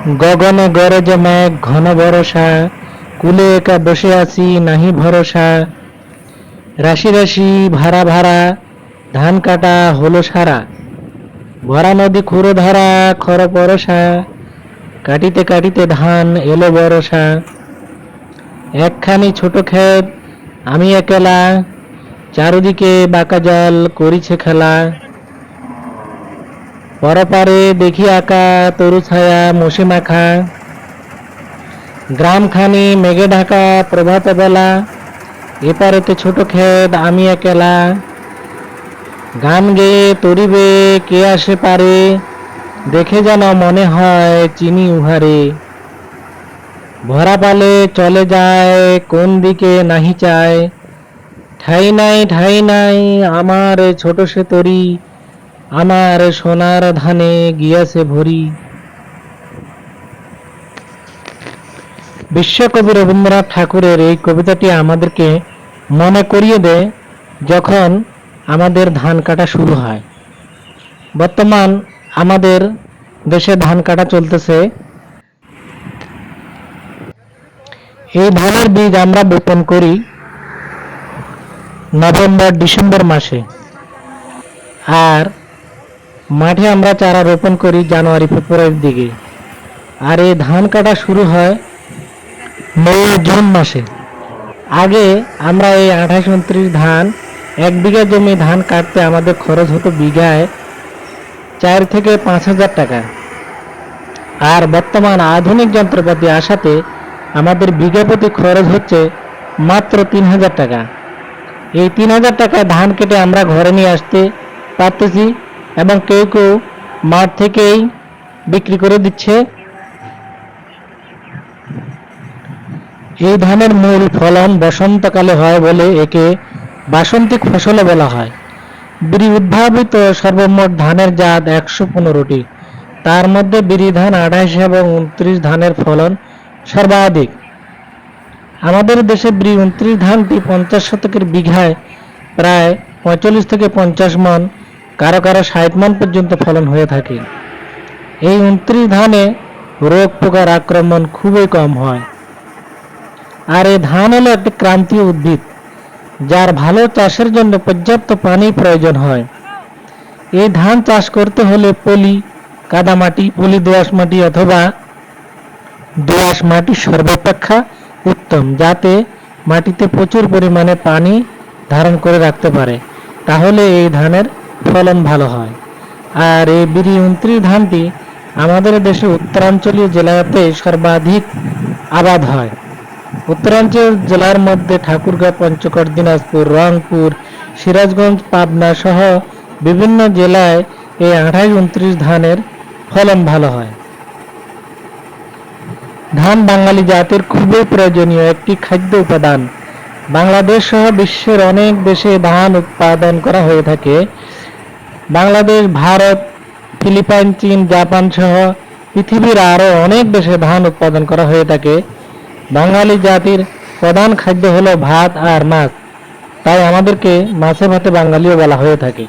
গগনে গরজে মেঘ ঘন বরষা, কুলে একা বসে আছি নাহি ভরসা। রাশি রাশি ভাড়া ভাড়া, ধান কাটা হলো সারা। ভরা নদী খুঁড়ো ধারা খর পরশা, কাটিতে কাটিতে ধান এলো বরসা একখানি ছোট ক্ষেত, আমি একেলা, চারিদিকে বাঁকা জল করিছে খেলা। পরপারে দেখি আঁকা তরু ছায়া মশি মাখা। গ্রামখানি, মেঘে ঢাকা, প্রভাত বেলা। এপারেতে ছোট ক্ষেত, আমি একেলা। গান গেয়ে তরিবে, কে আসে পারে? দেখে যেন মনে হয় চিনি উহারে। ভরা পালে চলে যায়, কোন দিকে নাহি চায়। ঠাই নাই ঠাই নাই, আমার ছোট সে তরি। আমার সোনার ধানে গিয়াছে ভরি। বিশ্বকবি রবীন্দ্রনাথ ঠাকুরের এই কবিতাটি আমাদেরকে মনে করিয়ে দেয় যখন আমাদের ধান কাটা শুরু হয়। বর্তমান আমাদের দেশে ধান কাটা চলতেছে। এই ধানের বীজ আমরা বপন করি নভেম্বর ডিসেম্বর মাসে। আর মাঠে আমরা চারা রোপণ করি জানুয়ারি, ফেব্রুয়ারির দিকে। আর এই ধান কাটা শুরু হয় মে, জুন মাসে। আগে আমরা এই আঠাশ, উনত্রিশ ধান, এক বিঘা জমি ধান কাটতে আমাদের খরচ হতো বিঘায় চার থেকে পাঁচ হাজার টাকা। আর বর্তমান আধুনিক যন্ত্রপাতি আসাতে আমাদের বিঘা প্রতি খরচ হচ্ছে মাত্র তিন হাজার টাকা। এই তিন হাজার টাকা ধান কেটে আমরা ঘরে নিয়ে আসতে পারতেছি। এবং কেউ কেউ মাঠ থেকেই বিক্রি করে দিচ্ছে। এই ধানের মূল ফলন বসন্তকালে হয় বলে একে বাসন্তিক ফসলও বলা হয়। বিড়ি উদ্ভাবিত সর্বমোট ধানের জাত একশো পনেরোটি। তার মধ্যে বিড়ি ধান আঠাশ এবং উনত্রিশ ধানের ফলন সর্বাধিক। আমাদের দেশে বিড়ি উনত্রিশ ধানটি পঞ্চাশ শতকের বিঘায় প্রায় পঁয়তাল্লিশ থেকে পঞ্চাশ মন কারও কারও ষাট মন পর্যন্ত ফলন হয়ে থাকে। এই উনত্রিশ ধানে রোগ পোকার আক্রমণ খুবই কম হয়। আর এই ধান হলো একটি ক্রান্তীয় উদ্ভিদ, যার ভালো চাষের জন্য পর্যাপ্ত পানি প্রয়োজন হয়। এই ধান চাষ করতে হলে পলি, কাদামাটি, পলি দোআঁশ মাটি অথবা দোআঁশ মাটি সর্বাপেক্ষা উত্তম, যাতে মাটিতে প্রচুর পরিমাণে পানি ধারণ করে রাখতে পারে। তাহলে এই ধানের ফলন ভালো হয়। আর এই বিড়ি উনত্রিশ ধানটি আমাদের দেশে উত্তরাঞ্চলীয় জেলাতে সর্বাধিক আবাদ হয়। উত্তরাঞ্চল জেলার মধ্যে ঠাকুরগাঁও, পঞ্চগড়, দিনাজপুর, রংপুর, সিরাজগঞ্জ, পাবনা সহ বিভিন্ন জেলায় এই আঠাশ উনত্রিশ ধানের ফলন ভালো হয়। ধান বাঙালি জাতির খুবই প্রয়োজনীয় একটি খাদ্য উপাদান। বাংলাদেশ সহ বিশ্বের অনেক দেশে ধান উৎপাদন করা হয়ে থাকে। বাংলাদেশ, ভারত, ফিলিপাইন, চীন, জাপান সহ পৃথিবীর আরও অনেক দেশে ধান উৎপাদন করা হয়ে থাকে। বাঙালি জাতির প্রধান খাদ্য হলো ভাত আর মাছ। তাই আমাদেরকে মাছে ভাতে বাঙালিও বলা হয়ে থাকে।